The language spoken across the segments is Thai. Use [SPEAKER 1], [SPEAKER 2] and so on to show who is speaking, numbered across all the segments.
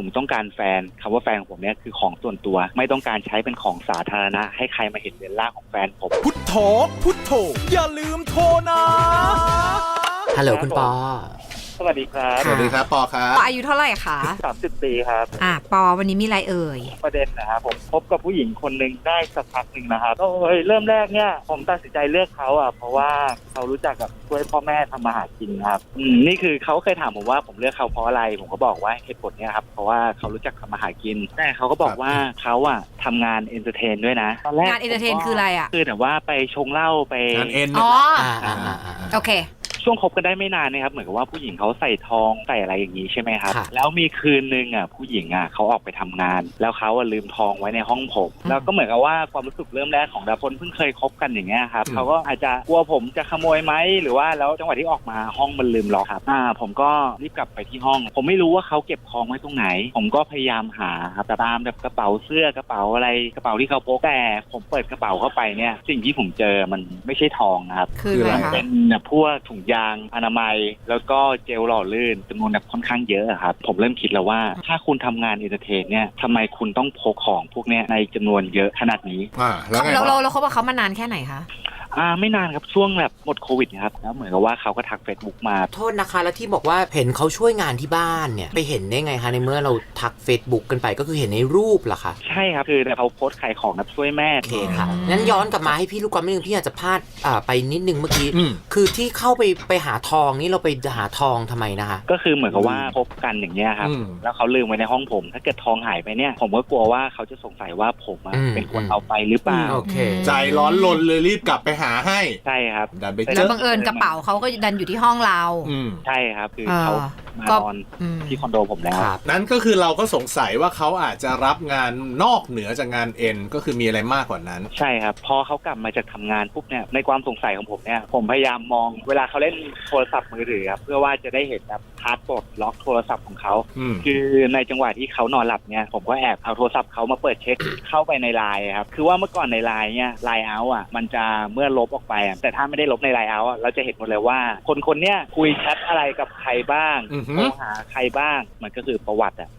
[SPEAKER 1] ผมต้องการแฟนคำว่าแฟนของผมเนี่ยคือของส่วนตัว ไม่ต้องการใช้เป็นของสาธารณะ ให้ใครมาเห็นเรือนร่างของแฟนผม
[SPEAKER 2] พุทโธพุทโธอย่าลืมโทรนะ
[SPEAKER 3] ฮัลโหลคุณปอ
[SPEAKER 1] สวัสดีครับ
[SPEAKER 3] ค่ะ
[SPEAKER 4] สวัสดีครับปอครับ
[SPEAKER 5] ปออายุเท่าไหร่คะ
[SPEAKER 1] สามสิบปีครับ
[SPEAKER 5] อะปอวันนี้มีอะไรเอ่ย
[SPEAKER 1] ประเด็นนะครับผมพบกับผู้หญิงคนหนึ่งได้สักพักหนึ่งนะครับก็เอ้ยเริ่มแรกเนี่ย ผมตัดสินใจเลือกเขาอะ เพราะว่าเขารู้จักกับช่วยพ่อแม่ทำมาหากินครับอืมนี่คือเขาเคยถามผมว่าผมเลือกเขาเพราะอะไร ผมก็บอกว่าเหตุผลเนี่ยครับเพราะว่าเขารู้จักทำมาหากิน แต่เขาก็บอกว่าเขาอะทำงานเอนเตอร์เทนด้วยนะตอนแรก
[SPEAKER 5] งานเอนเตอร์เทนคืออะไรอะ
[SPEAKER 1] คือแต่ว่าไปชงเหล้าไป
[SPEAKER 4] งานเอ็น
[SPEAKER 5] อ๋อ
[SPEAKER 3] อ่าอ่าอ่าอ่า
[SPEAKER 5] โอเค
[SPEAKER 1] ช่วงคบกันได้ไม่นานนะครับ เหมือนกับว่าผู้หญิงเขาใส่ทองใส่อะไรอย่างนี้ใช่ไหมครับ
[SPEAKER 3] ค่ะ
[SPEAKER 1] แล้วมีคืนนึงอะผู้หญิงอะเขาออกไปทำงาน แล้วเขาอะลืมทองไว้ในห้องผม
[SPEAKER 5] อืม
[SPEAKER 1] แล้วก็เหมือนกับว่าความรู้สึกเริ่มแรกของดาพลเพิ่งเคยคบกันอย่างเงี้ยครับเขาก็อาจจะกลัวผมจะขโมยไหมหรือว่าแล้วจังหวะที่ออกมาห้องมันลืมล็อกครับอ่าผมก็รีบกลับไปที่ห้อง ผมไม่รู้ว่าเขาเก็บทองไว้ตรงไหน ผมก็พยายามหาครับตามแบบกระเป๋าเสื้อกระเป๋าอะไรกระเป๋าที่เขาพกแต่ผมเปิดกระเป๋าเข้าไปเนี่ย สิ่งที่ผมเจอมันไม่ใช่ทองนะครับ
[SPEAKER 5] คืออะไร
[SPEAKER 1] มัน
[SPEAKER 5] คะ
[SPEAKER 1] เป็นแบบพวกถุงยางอนามัย แล้วก็เจลหล่อลื่นจำนวนแบบค่อนข้างเยอะอะครับผมเริ่มคิดแล้วว่า ถ้าคุณทำงานเอนเตอร์เทนเนี่ยทำไมคุณต้องพกของพวกเนี้ยในจำนวนเยอะขนาดนี้
[SPEAKER 4] อ่าแล้วไง
[SPEAKER 5] เรา
[SPEAKER 4] ต่
[SPEAKER 5] เรา
[SPEAKER 4] อ
[SPEAKER 5] เราคบกับเขามานานแค่ไหนคะ
[SPEAKER 1] อ่าไม่นานครับช่วงแบบหมดโควิดนะครับแล้วเหมือนกับว่าเขาก็ทักเฟซบุ๊กมา
[SPEAKER 3] โทษนะคะ แล้วที่บอกว่าเห็นเขาช่วยงานที่บ้านเนี่ย ไปเห็นได้ไงคะในเมื่อเราทัก Facebook กันไปก็คือเห็นในรูปเหรอคะ
[SPEAKER 1] ใช่ครับ คือเขาโพสต์ขายของแบบช่วยแม่
[SPEAKER 3] โอเคค่ะงั้นย้อนกลับมาให้พี่ลูกกอล์ฟนิดนึงพี่อาจจะพลาดอ่าไปนิดนึงเมื่อกี้
[SPEAKER 4] อืม
[SPEAKER 3] คือที่เข้าไปไปหาทองนี่เราไปหาทองทำไมนะคะ
[SPEAKER 1] ก็คือเหมือนกับว่าพบกันอย่างเงี้ยครับ
[SPEAKER 4] อืม
[SPEAKER 1] แล้วเขาลืมไว้ในห้องผม ถ้าเกิดทองหายไปเนี่ย ผมก็กลัวว่าเขาจะสงสัยว่าผมอะ
[SPEAKER 3] อืม
[SPEAKER 1] เป็นคนเอาไปหรือเปล่า
[SPEAKER 3] โอเค
[SPEAKER 4] ใจร้อนลนเลยรีบกลับไปหาให้
[SPEAKER 1] ใช่ครับ
[SPEAKER 4] ดันไปเจ
[SPEAKER 5] แล้ว
[SPEAKER 4] อ
[SPEAKER 5] บังเอิญกระเป๋าเขาก็ดันอยู่ที่ห้องเรา
[SPEAKER 4] อืม
[SPEAKER 1] ใช่ครับ คือ
[SPEAKER 5] อ่า
[SPEAKER 1] เขามา
[SPEAKER 5] ก็
[SPEAKER 1] นอน
[SPEAKER 5] อืม
[SPEAKER 1] ที่คอนโดผมแล้ว
[SPEAKER 3] ครับ
[SPEAKER 4] นั้นก็คือเราก็สงสัยว่าเขาอาจจะรับงานนอกเหนือจากงานเอ็นก็คือมีอะไรมากกว่านั้น
[SPEAKER 1] ใช่ครับ พอเขากลับมาจากทำงานปุ๊บเนี่ยในความสงสัยของผมเนี่ยผมพยายามมองเวลาเขาเล่นโทรศัพท์มือถือครับเพื่อว่าจะได้เห็นแบบพาสปอร์ตล็อกโทรศัพท์ของเขา
[SPEAKER 4] อืม
[SPEAKER 1] คือในจังหวะที่เขานอนหลับเนี่ยผมก็แอบเอาโทรศัพท์เขามาเปิดเช็คเข้าไปในไลน์ครับคือว่าเมื่อก่อนในไลน์เนี่ยไลน์เอาอะมันจะเมื่อลบออกไปอะแต่ถ้าไม่ได้ลบในไลน์เอาอะเราจะเห็นหมดเลยว่า คนคนเนี้ยคุยแชทอะไรกับใครบ้าง
[SPEAKER 4] อือหือ
[SPEAKER 1] โทรหาใครบ้างมันก็คือประวัติอะ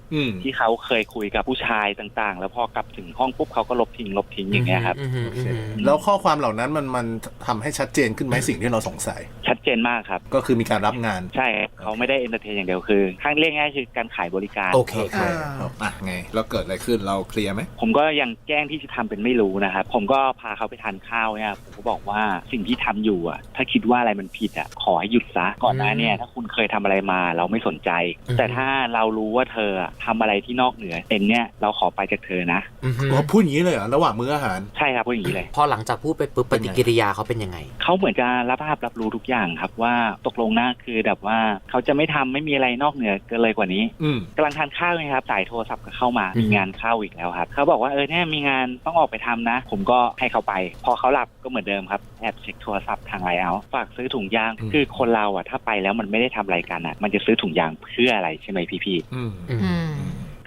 [SPEAKER 1] ที่เขาเคยคุยกับผู้ชายต่างๆ แล้วพอกลับถึงห้องปุ๊บเขาก็ลบทิ้งลบทิ้งอย่างเงี้ยครับ
[SPEAKER 3] อืมอืม
[SPEAKER 4] โอ
[SPEAKER 3] อื
[SPEAKER 4] เค
[SPEAKER 3] ม
[SPEAKER 4] แล้วข้อความเหล่านั้นมันมันทำให้ชัดเจนขึ้นไหมสิ่งที่เราสงสัย
[SPEAKER 1] ชัดเจนมากครับ
[SPEAKER 4] ก็คือมีการรับงาน
[SPEAKER 1] ใช่เขาไม่ได้เอนเตอร์เทนอย่างเดียวคือข้างเรียกง่ายๆคือการขายบริการ
[SPEAKER 3] โอเค
[SPEAKER 4] โอเค
[SPEAKER 3] ค่ะ
[SPEAKER 4] ครับอะไงแล้วเกิดอะไรขึ้นเราเคลียร์ไหม
[SPEAKER 1] ผมก็ยังแกล้งที่จะทำเป็นไม่รู้นะครับผมก็พาเขาไปทานข้าวเนี่ยผมก็บอกว่าสิ่งที่ทำอยู่อะ ถ้าคิดว่าอะไรมันผิดอะขอให้หยุดซะก่อนหน้าเนี่ยถ้าคุณเคยทำอะไรมาเราไม่สนใจ
[SPEAKER 3] อืม
[SPEAKER 1] แต่ถ้าเรารู้ว่าเธออะทำอะไรที่นอกเหนือเอ็นเนี่ยเราขอไปจากเธอนะ
[SPEAKER 3] อืม
[SPEAKER 4] อ๋อพูดอย่างนี้เลยเหรอระหว่างมื้ออาหาร
[SPEAKER 1] ใช่ครับพูดอย่างนี้เลย
[SPEAKER 3] พอหลังจากพูดไปปุ๊บปฏิกิริยาเขาเป็นยังไง
[SPEAKER 1] เขาเหมือนจะรับภาพรับรู้ทุกอย่างครับว่าตกลงหน้าคือแบบว่าเขาจะไม่ทำไม่มีอะไรนอกเหนือเกินเลยกว่านี้
[SPEAKER 4] อืม
[SPEAKER 1] กำลังทานข้าวไงครับสายโทรศัพท์ก็เข้ามา
[SPEAKER 3] อืม
[SPEAKER 1] มีงานเข้าอีกแล้วครับเขาบอกว่าเออเนี่ยมีงานต้องออกไปทำนะ ผมก็ให้เขาไป พอเขาหลับก็เหมือนเดิมครับแอบเช็คโทรศัพท์ทางไลน์เอาฝากซื้อถุงยาง
[SPEAKER 4] อืม
[SPEAKER 1] คือคนเราอะถ้าไปแล้วมันไม่ได้ทำอะไรกันอะมันจะซื้อถุงยางเพื่ออะไรใช่ไหมพี่
[SPEAKER 4] อืม
[SPEAKER 3] อืม
[SPEAKER 5] อืม
[SPEAKER 1] ๆ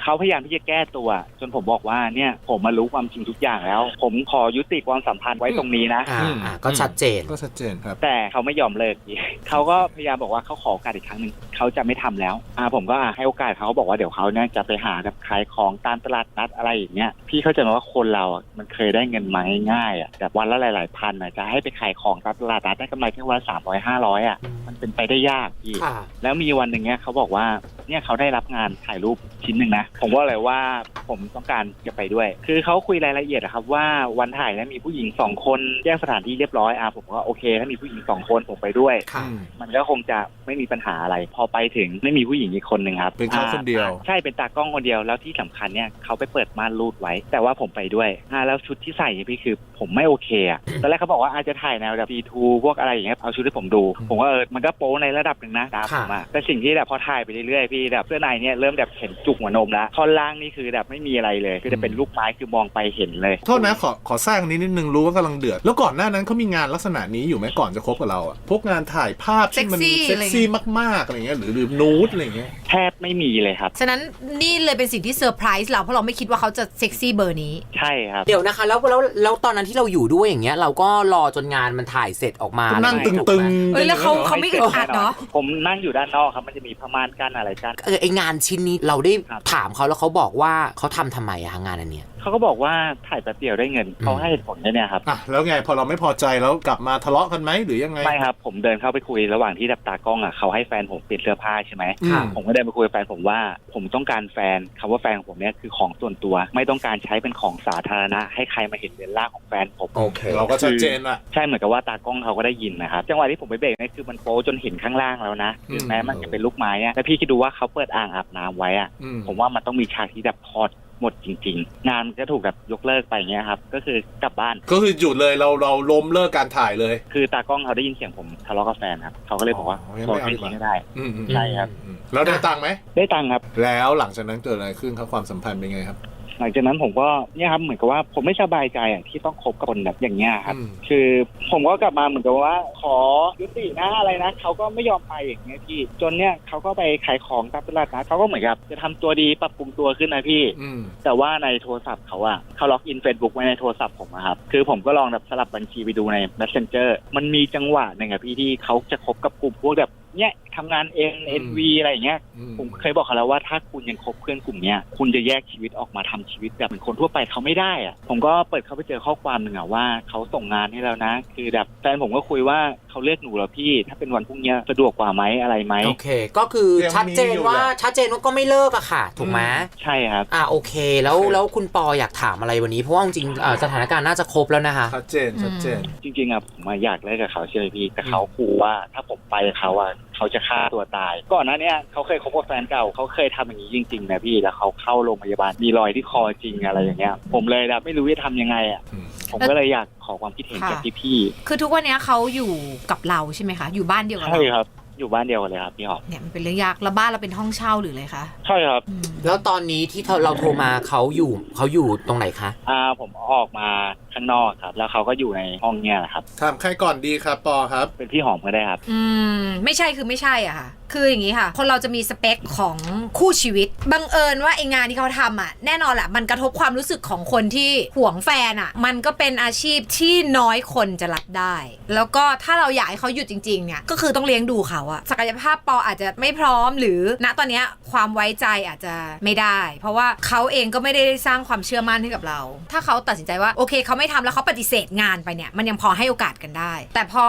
[SPEAKER 1] เขาพยายามที่จะแก้ตัว จนผมบอกว่าเนี่ยผมมารู้ความจริงทุกอย่างแล้ว ผมขอยุติความสัมพันธ์ไว้ตรงนี้นะ
[SPEAKER 3] อ่า
[SPEAKER 4] อืม
[SPEAKER 3] อ่าก็ชัดเจน
[SPEAKER 4] ก็ชัดเจนครับ
[SPEAKER 1] แต่เขาไม่ยอมเลิกพี่เขาก็พยายามบอกว่าเขาขอโอกาสอีกครั้งหนึ่งเขาจะไม่ทำแล้วอ่าผมก็อะให้โอกาสเขาบอกว่าเดี๋ยวเขาเนี่ยจะไปหาแบบขายของตามตลาดนัดอะไรอย่างเงี้ยพี่เข้าใจไหมว่าคนเราอะมันเคยได้เงินมาง่ายๆอะแบบวันละหลายๆพันอะจะให้ไปขายของตามตลาดนัดได้กำไรแค่วันสามร้อยห้าร้อยอะมันเป็นไปได้ยากพี่
[SPEAKER 3] ค่ะ
[SPEAKER 1] แล้วมีวันหนึ่งเนี่ยเขาบอกว่า เนี่ยเขาได้รับงานถ่ายรูปชิ้นหนึ่งนะ ผมก็เลยว่าผมต้องการจะไปด้วย คือเขาคุยรายละเอียดอะครับว่าวันถ่ายเนี่ยมีผู้หญิงสองคนแจ้งสถานที่เรียบร้อยอะผมก็โอเค ถ้ามีผู้หญิงสองคนผมไปด้วย
[SPEAKER 3] ค่ะ
[SPEAKER 1] มันก็คงจะไม่มีปัญหาอะไร พอไปถึงไม่มีผู้หญิงอีกคนหนึ่งครับ
[SPEAKER 4] เป็นเขาคนเดียว
[SPEAKER 1] อ่าใช่เป็นตากล้องคนเดียวแล้วที่สำคัญเนี่ยเขาไปเปิดม่านรูดไว้ แต่ว่าผมไปด้วยอ่าแล้วชุดที่ใส่เนี่ยพี่คือผมไม่โอเคอะตอนแรกเขาบอกว่าอาจจะถ่ายแนวแบบ B2 พวกอะไรอย่างเงี้ยเอาชุดให้ผมดู ผมว่าเออมันก็โป๊ในระดับหนึ่งนะตามผมอะแต่สิ่งที่แบบพอถ่ายไปเรื่อยๆพี่แบบเสื้อในเนี่ยเริ่มแบบเห็นจุกหัวนมแล้วท่อนล่างนี่คือแบบไม่ไม่มีอะไรเลย คือจะเป็นลูกไม้คือมองไปเห็นเลย
[SPEAKER 4] โทษนะขอขอแทรกนิดนิดนึงรู้ว่ากำลังเดือด แล้วก่อนหน้านั้นเขามีงานลักษณะนี้อยู่ไหมก่อนจะคบกับเราอะพวกงานถ่ายภาพที่มัน
[SPEAKER 5] เซ็กซี่
[SPEAKER 4] เซ็กซี่มากๆอะไรเงี้ยหรือหรือนูดอะไรเงี้ย
[SPEAKER 1] แทบไม่มีเลยครับ
[SPEAKER 5] ฉะนั้นนี่เลยเป็นสิ่งที่เซอร์ไพรส์เราเพราะเราไม่คิดว่าเขาจะเซ็กซี่เบอร์นี้
[SPEAKER 1] ใช่ครับ
[SPEAKER 3] เดี๋ยวนะคะ แล้วแล้วแล้วตอนนั้นที่เราอยู่ด้วยอย่างเงี้ย เราก็รอจนงานมันถ่ายเสร็จออกมา
[SPEAKER 4] ก็นั่ง
[SPEAKER 3] อะไร
[SPEAKER 4] ตึ
[SPEAKER 3] อย่างเงี้ยถูกไหม
[SPEAKER 4] งๆ
[SPEAKER 5] เอ้ยแล้วเขา
[SPEAKER 4] กัน
[SPEAKER 5] เขาไม่อึดอัดเนอะ
[SPEAKER 1] ผมนั่งอยู่ด้านนอกครับมันจะมีผ้าม่านกั้นอะไรกั้น
[SPEAKER 3] เออไองานชิ้นนี้เราได้
[SPEAKER 1] ครับ
[SPEAKER 3] ถามเขาแล้วเขาบอกว่าเขาทำทำไมอะคะงานอันเนี้ย
[SPEAKER 1] เขาก็บอกว่าถ่ายแป๊บเดียวได้เงินเขาให้เหตุผลแค่เนี่ยครับ
[SPEAKER 4] อะแล้วไงพอเราไม่พอใจแล้วกลับมาทะเลาะกันไหมหรือยังไง
[SPEAKER 1] ไม่ครับ ผมเดินเข้าไปคุยระหว่างที่ดับตากล้องอะเขาให้แฟนผมเปลี่ยนเสื้อผ้าใช่ไหม
[SPEAKER 4] อืม
[SPEAKER 1] ผมก็เดินไปคุยกับแฟนผมว่า ผมต้องการแฟนคำว่าแฟนของผมเนี่ยคือของส่วนตัว ไม่ต้องการใช้เป็นของสาธารณะ ให้ใครมาเห็นเรือนร่างของแฟนผม
[SPEAKER 3] โอเค
[SPEAKER 4] เราก็ชัดเจนอะ
[SPEAKER 1] ใช่เหมือนกับว่าตากล้องเขาก็ได้ยินนะครับจังหวะที่ผมไปเบรกเนี่ยคือมันโป๊จนเห็นข้างล่างแล้วนะถึงแม้มันจะเป็นลูกไม้อะแล้วพี่คิดดูว่าเขาเปิดอ่างอาบน้ำไว้อะ
[SPEAKER 4] อืม
[SPEAKER 1] ผมว่ามันต้องมีฉากที่แบบถอดหมดจริง ๆ งานมันก็ถูกแบบยกเลิกไปเงี้ยครับ ก็คือกลับบ้าน
[SPEAKER 4] ก็คือหยุดเลยเราเราล้มเลิกการถ่ายเลย
[SPEAKER 1] คือตากล้องเขาได้ยินเสียงผมทะเลาะกับแฟนครับเขาก็เลยบอกว่า
[SPEAKER 4] อ๋อยัง
[SPEAKER 1] โด
[SPEAKER 4] ไม่
[SPEAKER 1] น
[SPEAKER 4] เอา
[SPEAKER 1] ไม่
[SPEAKER 4] ดีกว่า
[SPEAKER 1] ทิ้งก็ได้
[SPEAKER 4] อืมอืม
[SPEAKER 1] ใช่ครับ
[SPEAKER 4] อืมแล้วได้ตังค์ไหม
[SPEAKER 1] ได้ตังค์ครับ
[SPEAKER 4] แล้วหลังจากนั้นเกิดอะไรขึ้นครับความสัมพันธ์เป็นไงครับ
[SPEAKER 1] หลังจากนั้นผมก็เนี่ยครับเหมือนกับว่าผมไม่สบายใจอะที่ต้องคบกับคนแบบอย่างเงี้ยครับ
[SPEAKER 4] อืม
[SPEAKER 1] คือผมก็กลับมาเหมือนกับว่า ขอยุตินะอะไรนะเขาก็ไม่ยอมไปอย่างเงี้ยพี่จนเนี่ยเขาก็ไปขายของตามตลาดนะเขาก็เหมือนกับจะทำตัวดีปรับปรุงตัวขึ้นนะพี่
[SPEAKER 4] อืม
[SPEAKER 1] แต่ว่าในโทรศัพท์เขาอะเขาล็อกอิน Facebook ไว้ในโทรศัพท์ผมอะครับ คือผมก็ลองแบบสลับบัญชีไปดูใน Messenger มันมีจังหวะหนึ่งอะพี่ที่เขาจะคบกับกลุ่มพวกแบบ เนี้ยทำงานเอง
[SPEAKER 4] อืม
[SPEAKER 1] NV อะไรอย่างเงี้ย
[SPEAKER 4] อืม
[SPEAKER 1] ผมเคยบอกเขาแล้วว่าถ้าคุณยังคบเพื่อนกลุ่มเนี้ยคุณจะแยกชีวิตออกมาทำชีวิตแบบเหมือนคนทั่วไปเขาไม่ได้อะผมก็เปิดเข้าไปเจอข้อความหนึ่งอะว่าเขาส่งงานให้แล้วนะ คือแบบแฟนผมก็คุยว่าเขาเลือกหนูแล้วพี่ ถ้าเป็นวันพรุ่งเนี้ยสะดวกกว่าไหมอะไรไหม
[SPEAKER 3] โอเค ก็คือ
[SPEAKER 4] ยังมี
[SPEAKER 3] ชัดเจน
[SPEAKER 4] อยู่
[SPEAKER 3] ว่า
[SPEAKER 4] แหละ
[SPEAKER 3] ชัดเจนว่าก็ไม่เลิกอะค่ะ ถูกไหม
[SPEAKER 1] ใช่ครับ
[SPEAKER 3] อ่าโอเค แล้วแล้วคุณปออยากถามอะไรวันนี้เพราะว่าจริงๆอ่าสถานการณ์น่าจะครบแล้วนะคะ
[SPEAKER 4] ชัดเจนชัดเจน
[SPEAKER 1] จริงๆอะผมอะอยากเลิกกับเขาใช่ไหมพี่แต่เขาขู่ว่าถ้าผมไปกับเขาอะ เขาจะฆ่าตัวตาย ก่อนหน้าเนี้ยเขาเคยคบกับแฟนเก่าเขาเคยทำอย่างนี้จริงๆนะพี่แล้วเขาเข้าโรงพยาบาลมีรอยที่คอจริงอะไรอย่างเงี้ย ผมเลยแบบไม่รู้จะทำยังไงอะ
[SPEAKER 4] อืม
[SPEAKER 1] ผมก็เลยอยากขอความคิดเห็นจากพี่
[SPEAKER 5] คือทุกวันเนี้ยเขาอยู่กับเราใช่ไหมคะ อยู่บ้านเดียว
[SPEAKER 1] ๆ
[SPEAKER 5] กับ
[SPEAKER 1] ใช่
[SPEAKER 5] เรา
[SPEAKER 1] ครับอยู่บ้านเดียวกันเลยครับพี่หอม
[SPEAKER 5] เนี่ยมันเป็นเรื่องยากแล้วบ้านเราเป็นห้องเช่าหรืออะไรคะ
[SPEAKER 1] ใช่ครับ
[SPEAKER 5] อืม
[SPEAKER 3] แล้วตอนนี้ที่เราโทรมาเขาอยู่เขาอยู่ตรงไหนคะ
[SPEAKER 1] อ่าผมออกมาข้างนอกครับ แล้วเขาก็อยู่ในห้องเนี่ยแหละครับ
[SPEAKER 4] ถามใครก่อนดีครับปอครับ
[SPEAKER 1] เป็นพี่หอมก็ได้ครับ
[SPEAKER 5] อืม ไม่ใช่คือไม่ใช่อะค่ะ คืออย่างนี้ค่ะ คนเราจะมีสเปคของคู่ชีวิต บังเอิญว่าไองานที่เขาทำอะ แน่นอนแหละมันกระทบความรู้สึกของคนที่ห่วงแฟนอะ มันก็เป็นอาชีพที่น้อยคนจะรับได้ แล้วก็ถ้าเราอยากให้เขาหยุดจริงๆเนี่ย ก็คือต้องเลี้ยงดูเขาอะศักยภาพปออาจจะไม่พร้อมหรือณตอนเนี้ยความไว้ใจอาจจะไม่ได้ เพราะว่าเขาเองก็ไม่ได้สร้างความเชื่อมั่นให้กับเรา ถ้าเขาตัดสินใจว่าโอเคเขาไม่ทำแล้วเขาปฏิเสธงานไปเนี่ยมันยังพอให้โอกาสกันได้ แต่พอ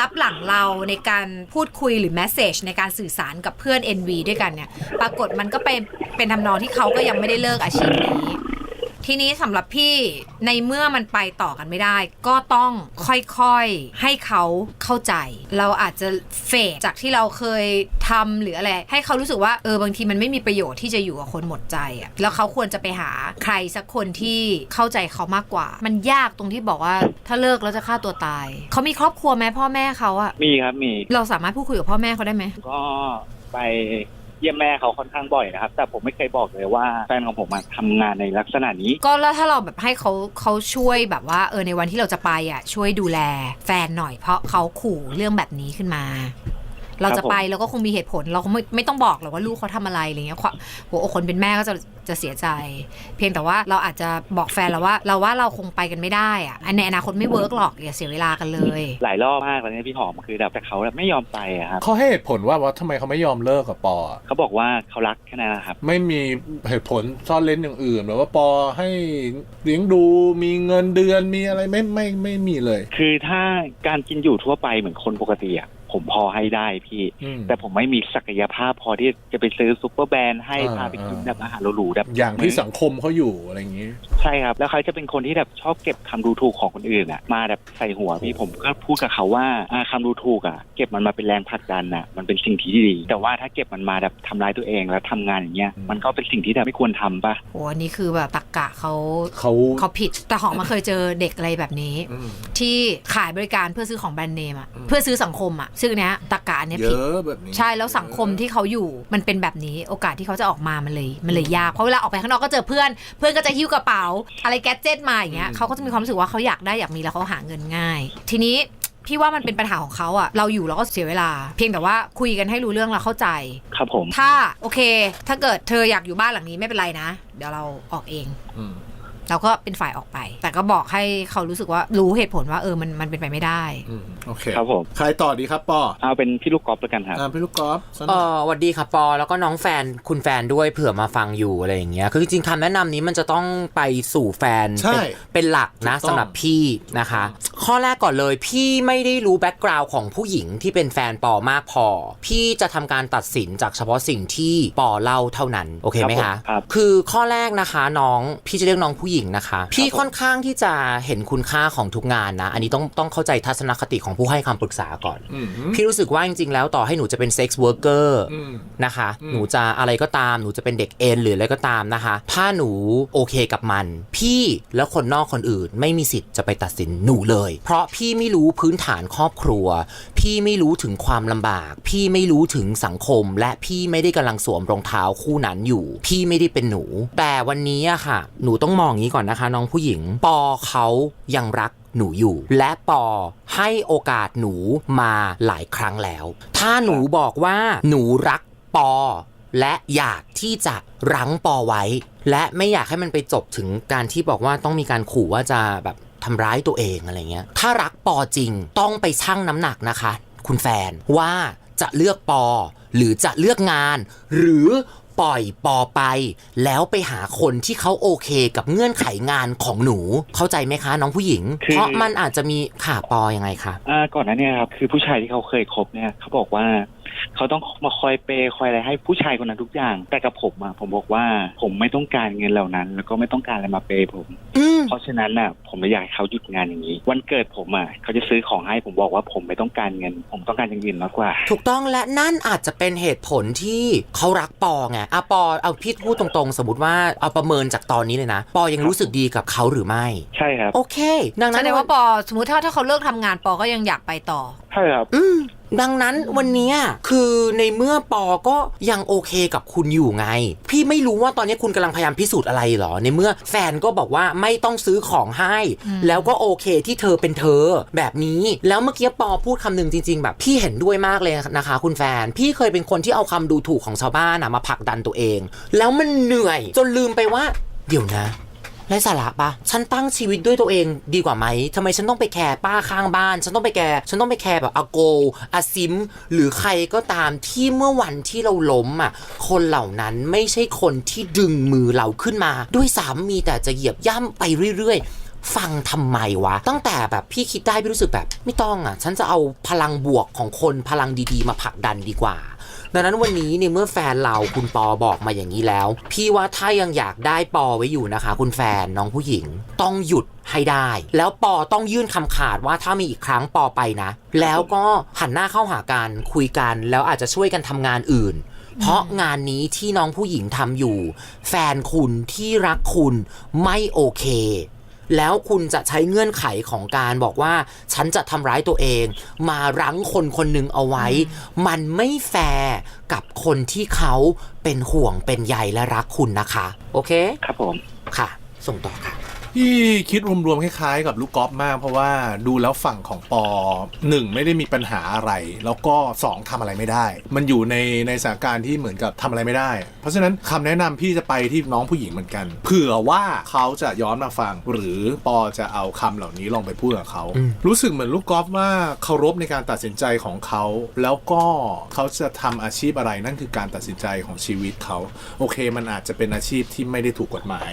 [SPEAKER 5] รับหลังเราในการพูดคุยหรือแมสเซจในการสื่อสารกับเพื่อน NV ด้วยกันเนี่ยปรากฏมันก็ไปเป็นทำนองที่เขาก็ยังไม่ได้เลิกอาชีพนี้ ทีนี้สำหรับพี่ในเมื่อมันไปต่อกันไม่ได้ ก็ต้องค่อยๆให้เขาเข้าใจ เราอาจจะเฟดจากที่เราเคยทำหรืออะไร ให้เขารู้สึกว่าเออบางทีมันไม่มีประโยชน์ที่จะอยู่กับคนหมดใจอะแล้วเขาควรจะไปหาใครสักคนที่เข้าใจเขามากกว่า มันยากตรงที่บอกว่าถ้าเลิกแล้วจะฆ่าตัวตาย เขามีครอบครัวไหมพ่อแม่เขาอะ
[SPEAKER 1] มีครับมี
[SPEAKER 5] เราสามารถพูดคุยกับพ่อแม่เขาได้ไหม
[SPEAKER 1] ก็ไป เยี่ยมแม่เขาค่อนข้างบ่อยนะครับ แต่ผมไม่เคยบอกเลยว่าแฟนของผมอะทำงานในลักษณะนี้
[SPEAKER 5] ก็แล้วถ้าเราแบบให้เขาเขาช่วยแบบว่าเออในวันที่เราจะไปอะช่วยดูแลแฟนหน่อยเพราะเขาขู่เรื่องแบบนี้ขึ้นมา เราจะไปเราก็คงมีเหตุผล เราก็ไม่ไม่ต้องบอกหรอกว่าลูกเขาทำอะไรอะไรเงี้ยความหัวอกคนเป็นแม่ก็จะจะเสียใจ เพียงแต่ว่าเราอาจจะบอกแฟนเราว่า เราว่าเราคงไปกันไม่ได้อะอันในอนาคตไม่เวิร์กหรอกอย่าเสียเวลากันเลย
[SPEAKER 1] หลายรอบมากแล้วเนี่ยพี่หอมคือแบบแต่เขาแบบไม่ยอมไปอะครับ
[SPEAKER 4] เขาให้เหตุผลว่าว่าทำไมเขาไม่ยอมเลิกกับปออะ
[SPEAKER 1] เขาบอกว่าเขารักแค่นั้นนะครับ
[SPEAKER 4] ไม่มีเหตุผลซ่อนเล้นอย่างอื่นหรือว่าปอให้เลี้ยงดูมีเงินเดือนมีอะไรไม่ไม่ไม่มีเลย
[SPEAKER 1] คือถ้าการกินอยู่ทั่วไปเหมือนคนปกติอะ ผมพอให้ได้พี่
[SPEAKER 4] อืม
[SPEAKER 1] แต่ผมไม่มีศักยภาพพอที่จะไปซื้อซุปเปอร์แบรนด์ให้
[SPEAKER 4] อ่า
[SPEAKER 1] พาไปกิน
[SPEAKER 4] อ่า
[SPEAKER 1] แบบอาหารหรูๆแบบ
[SPEAKER 4] อย่างที่สังคมเขาอยู่อะไรอย่างนี้
[SPEAKER 1] ใช่ครับ แล้วเขาจะเป็นคนที่แบบชอบเก็บคำดูถูกของคนอื่นอะมาแบบใส่หัวพี่ผมก็พูดกับเขาว่าอ่าคำดูถูกอะเก็บมันมาเป็นแรงผลักดันอะมันเป็นสิ่งที่ดี แต่ว่าถ้าเก็บมันมาแบบทำร้ายตัวเองแล้วทำงานอย่างเงี้ย
[SPEAKER 4] อืม
[SPEAKER 1] มันก็เป็นสิ่งที่แบบไม่ควรทำปะ
[SPEAKER 5] โอ้อันนี้คือแบบตักกะเขา
[SPEAKER 4] เขา
[SPEAKER 5] เขาผิดแต่หอมมาเคยเจอเด็กอะไรแบบนี้
[SPEAKER 4] อืม
[SPEAKER 5] ที่ขายบริการเพื่อซื้อของแบรนด์เนมอะ
[SPEAKER 4] อืม
[SPEAKER 5] เพื่อซื้อสังคมอะซึ่งอันเนี้ยตะกาเนี้ย
[SPEAKER 4] เย
[SPEAKER 5] ผิด
[SPEAKER 4] อะแบบนี้
[SPEAKER 5] ใช่แล้วสังคมที่เขาอยู่มันเป็นแบบนี้โอกาสที่เขาจะออกมามันเลยมันเลยยากเพราะเวลาออกไปข้างนอกก็เจอเพื่อน เพื่อนก็จะหิ้วกระเป๋า อะไรแก๊สเจ็ตมาอย่างเงี้ยเขาก็จะมีความรู้สึกว่าเขาอยากได้อยากมีแล้วเขาหาเงินง่าย ทีนี้พี่ว่ามันเป็นปัญหาของเขาอะเราอยู่เราก็เสียเวลา เพียงแต่ว่าคุยกันให้รู้เรื่องเราเข้าใจ
[SPEAKER 1] ครับผม
[SPEAKER 5] ถ้าโอเค ถ้าเกิดเธออยากอยู่บ้านหลังนี้ไม่เป็นไรนะ เดี๋ยวเราออกเอง
[SPEAKER 4] อืม
[SPEAKER 5] เราก็เป็นฝ่ายออกไป แต่ก็บอกให้เขารู้สึกว่ารู้เหตุผลว่าเออมันมันเป็นไปไม่ได้
[SPEAKER 4] อืมโอเค
[SPEAKER 1] ครับผม
[SPEAKER 4] ใครต่อดีครับปอ
[SPEAKER 1] เอาเป็นพี่ลูกกอล์ฟแล้วกันครับ
[SPEAKER 4] อ่าพี่ลูกกอล์ฟสักห
[SPEAKER 3] เอ
[SPEAKER 4] น่อย
[SPEAKER 3] อหวัดดีค่ะปอ แล้วก็น้องแฟนคุณแฟนด้วยเผื่อมาฟังอยู่อะไรอย่างเงี้ย คือจริงๆคำแนะนำนี้มันจะต้องไปสู่แฟน
[SPEAKER 4] ใช่
[SPEAKER 3] เป็นเป็นหลักนะ
[SPEAKER 4] ถูกต้อง
[SPEAKER 3] สำหรับพี่นะคะ ข้อแรกก่อนเลย พี่ไม่ได้รู้แบ็กกราวน์ของผู้หญิงที่เป็นแฟนปอมากพอ พี่จะทำการตัดสินจากเฉพาะสิ่งที่ปอเล่าเท่านั้นโอเคไหม
[SPEAKER 1] ครั
[SPEAKER 3] คะ
[SPEAKER 1] บผมครับ
[SPEAKER 3] คือข้อแรกนะคะน้องพี่จะเรียกน้องผู้หญิงนะคะ พี่
[SPEAKER 1] ผม
[SPEAKER 3] ค่อนข้างที่จะเห็นคุณค่าของทุกงานนะ อันนี้ต้องต้องเข้าใจทัศนคติของผู้ให้คำปรึกษาก่อน
[SPEAKER 4] อืม
[SPEAKER 3] พี่รู้สึกว่าจริงๆแล้วต่อให้หนูจะเป็นเซ็กซ์เวิร์กเกอร์
[SPEAKER 4] อืม
[SPEAKER 3] นะคะ
[SPEAKER 4] อืม
[SPEAKER 3] หนูจะอะไรก็ตามหนูจะเป็นเด็กเอ็นหรืออะไรก็ตามนะคะ ถ้าหนูโอเคกับมัน พี่และคนนอกคนอื่นไม่มีสิทธิ์จะไปตัดสินหนูเลยเพราะพี่ไม่รู้พื้นฐานครอบครัว พี่ไม่รู้ถึงความลำบาก พี่ไม่รู้ถึงสังคม และพี่ไม่ได้กำลังสวมรองเท้าคู่นั้นอยู่ พี่ไม่ได้เป็นหนู แต่วันนี้อะค่ะ หนูต้องมองอย่างนี้ก่อนนะคะ น้องผู้หญิง ปอเขายังรักหนูอยู่ และปอให้โอกาสหนูมาหลายครั้งแล้ว ถ้าหนูบอกว่าหนูรักปอ และอยากที่จะรั้งปอไว้ และไม่อยากให้มันไปจบถึงการที่บอกว่าต้องมีการขู่ว่าจะแบบ ทำร้ายตัวเองอะไรเงี้ย ถ้ารักปอจริงต้องไปชั่งน้ำหนักนะคะ คุณแฟนว่าจะเลือกปอ หรือจะเลือกงาน หรือปล่อยปอไป แล้วไปหาคนที่เขาโอเคกับเงื่อนไขงานของหนูเข้าใจไหมคะน้องผู้หญิง
[SPEAKER 1] คือ
[SPEAKER 3] เพราะมันอาจจะมีข่าปอยังไงคะ
[SPEAKER 1] อ่าก่อนหน้าเนี้ครับคือผู้ชายที่เขาเคยคบเนี่ยเขาบอกว่า เขาต้องมาคอยเปย์คอยอะไรให้ผู้ชายคนนั้นทุกอย่าง แต่กับผมอะผมบอกว่าผมไม่ต้องการเงินเหล่านั้น แล้วก็ไม่ต้องการอะไรมาเปย์ผม
[SPEAKER 3] อืม
[SPEAKER 1] เพราะฉะนั้นน่ะผมไม่อยากให้เขาหยุดงานอย่างนี้ วันเกิดผมอะเขาจะซื้อของให้ผมบอกว่าผมไม่ต้องการเงิน ผมต้องการอย่างอื่นมากกว่า
[SPEAKER 3] ถูกต้องและนั่นอาจจะเป็นเหตุผลที่เขารักปอไงอะปอเอาพี่พูดตรงๆ สมมติว่าเอาประเมินจากตอนนี้เลยนะ ปอยังรู้สึกดีกับเขาหรือไม่
[SPEAKER 1] ใช่ครับ
[SPEAKER 3] โอเค ดังนั้น
[SPEAKER 5] ดงว่าปอสมมติถ้าถ้าเขาเลิกทำงานปอก็ยังอยากไปต่อ
[SPEAKER 1] ใช่ครับ
[SPEAKER 3] อืม ดังนั้นวันเนี้ยคือในเมื่อปอก็ยังโอเคกับคุณอยู่ไง พี่ไม่รู้ว่าตอนนี้คุณกำลังพยายามพิสูจน์อะไรเหรอ ในเมื่อแฟนก็บอกว่าไม่ต้องซื้อของให้
[SPEAKER 5] อืม
[SPEAKER 3] แล้วก็โอเคที่เธอเป็นเธอแบบนี้ แล้วเมื่อกี้ปอพูดคำหนึ่งจริง ๆ แบบพี่เห็นด้วยมากเลยนะคะ คุณแฟน พี่เคยเป็นคนที่เอาคำดูถูกของชาวบ้านนะมาผลักดันตัวเอง แล้วมันเหนื่อยจนลืมไปว่า เดี๋ยวนะ ไร้สาระปะฉันตั้งชีวิตด้วยตัวเองดีกว่าไหมทำไมฉันต้องไปแคร์ป้าข้างบ้าน ฉันต้องไปแคร์ฉันต้องไปแคร์แบบอาโกอาซิม หรือใครก็ตามที่เมื่อวันที่เราล้มอะคนเหล่านั้นไม่ใช่คนที่ดึงมือเราขึ้นมา ด้วยซ้ำมีแต่จะเหยียบย่ำไปเรื่อยๆฟังทำไมวะ ตั้งแต่แบบพี่คิดได้พี่รู้สึกแบบ ไม่ต้องอะ ฉันจะเอาพลังบวกของคนพลังดีๆ มาผลักดันดีกว่า ดังนั้นวันนี้เนี่ยเมื่อแฟนเราคุณปอบอกมาอย่างนี้แล้ว พี่ว่าถ้ายังอยากได้ปอไว้อยู่นะคะ คุณแฟนน้องผู้หญิงต้องหยุดให้ได้ แล้วปอต้องยื่นคำขาดว่าถ้ามีอีกครั้งปอไปนะ แล้วก็หันหน้าเข้าหากันคุยกัน แล้วอาจจะช่วยกันทำงานอื่น เพราะงานนี้ที่น้องผู้หญิงทำอยู่ แฟนคุณที่รักคุณไม่โอเค แล้วคุณจะใช้เงื่อนไขของการบอกว่า ฉันจะทำร้ายตัวเอง มารั้งคนคนหนึ่งเอาไว้ มันไม่แฟร์กับคนที่เขาเป็นห่วงเป็นใยและรักคุณนะคะ โอเค
[SPEAKER 1] ครับผม
[SPEAKER 3] ค่ะ ส่งต่อค่ะ
[SPEAKER 4] พี่คิดรวมๆคล้ายๆ กับลูกกอล์ฟมาก เพราะว่าดูแล้วฝั่งของปอหนึ่งไม่ได้มีปัญหาอะไร แล้วก็สองทำอะไรไม่ได้ มันอยู่ในในสถานการณ์ที่เหมือนกับทำอะไรไม่ได้ เพราะฉะนั้นคำแนะนำพี่จะไปที่น้องผู้หญิงเหมือนกัน เผื่อว่าเขาจะย้อนมาฟัง หรือปอจะเอาคำเหล่านี้ลองไปพูดกับเขา
[SPEAKER 3] อืม
[SPEAKER 4] รู้สึกเหมือนลูกกอล์ฟว่าเคารพในการตัดสินใจของเขา แล้วก็เขาจะทำอาชีพอะไรนั่นคือการตัดสินใจของชีวิตเขาโอเค มันอาจจะเป็นอาชีพที่ไม่ได้ถูกกฎหมาย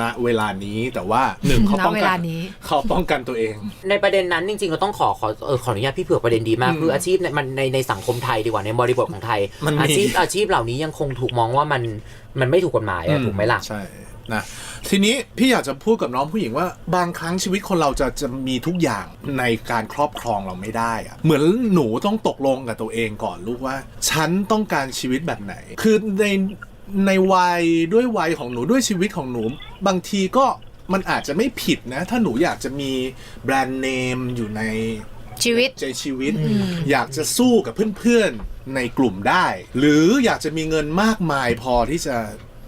[SPEAKER 4] ณเวลานี้แต่ว่าหนึ่งเขา
[SPEAKER 5] ณ
[SPEAKER 4] ป้อง
[SPEAKER 5] เว
[SPEAKER 4] กั
[SPEAKER 5] ลานนี้
[SPEAKER 4] เขาป้องกันตัวเอง
[SPEAKER 3] ในประเด็นนั้นจริงๆเราต้องขอขอเออขออนุญาตพี่เผือกประเด็นดีมาก
[SPEAKER 4] อืม
[SPEAKER 3] คืออาชีพเนี่ยมันในในสังคมไทยดีกว่าในบริบทของไทย
[SPEAKER 4] มันมี
[SPEAKER 3] อาชีพอาชีพเหล่านี้ยังคงถูกมองว่ามันมันไม่ถูกกฎหมายอะถูกไหมล่ะ
[SPEAKER 4] ใช่นะทีนี้พี่อยากจะพูดกับน้องผู้หญิงว่าบางครั้งชีวิตคนเราจะจะมีทุกอย่างในการครอบครองเราไม่ได้อะเหมือนหนูต้องตกลงกับตัวเองก่อนลูกว่า ฉันต้องการชีวิตแบบไหน คือในในวัยด้วยวัยของหนูด้วยชีวิตของหนู บางทีก็ มันอาจจะไม่ผิดนะ ถ้าหนูอยากจะมีแบรนด์เนมอยู่ใน
[SPEAKER 5] ชีวิต
[SPEAKER 4] ใจชีวิต อยากจะสู้กับเพื่อนๆในกลุ่มได้ หรืออยากจะมีเงินมากมายพอที่จะ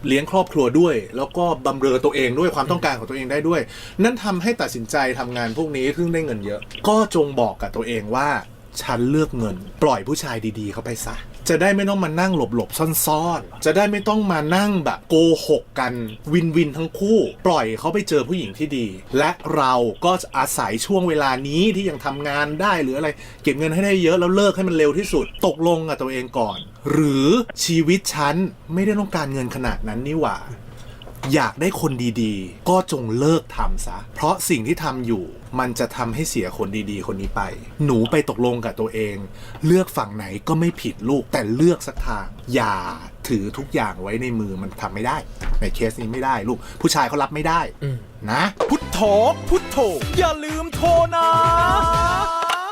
[SPEAKER 4] เลี้ยงครอบครัวด้วย แล้วก็บำเรอตัวเองด้วยความต้องการของตัวเองได้ด้วย นั่นทำให้ตัดสินใจทำงานพวกนี้ซึ่งได้เงินเยอะ ก็จงบอกกับตัวเองว่า ฉันเลือกเงิน ปล่อยผู้ชายดีๆ เข้าไปซะ จะได้ไม่ต้องมานั่งหลบหลบซ่อนๆ จะได้ไม่ต้องมานั่งแบบโกหกกันวินวินทั้งคู่ ปล่อยเขาไปเจอผู้หญิงที่ดี และเราก็อาศัยช่วงเวลานี้ที่ยังทำงานได้หรืออะไร เก็บเงินให้ได้เยอะแล้วเลิกให้มันเร็วที่สุด ตกลงกับตัวเองก่อน หรือชีวิตฉันไม่ได้ต้องการเงินขนาดนั้นนี่หว่า อยากได้คนดีๆ ก็จงเลิกทำซะ เพราะสิ่งที่ทำอยู่ มันจะทำให้เสียคนดีๆ คนนี้ไป หนูไปตกลงกับตัวเอง เลือกฝั่งไหนก็ไม่ผิดลูก แต่เลือกสักทาง อย่าถือทุกอย่างไว้ในมือมันทำไม่ได้ ในเคสนี้ไม่ได้ลูก ผู้ชายเขารับไม่ได้
[SPEAKER 3] อืม
[SPEAKER 4] นะ
[SPEAKER 2] พุทโธพุทโธอย่าลืมโทรนะ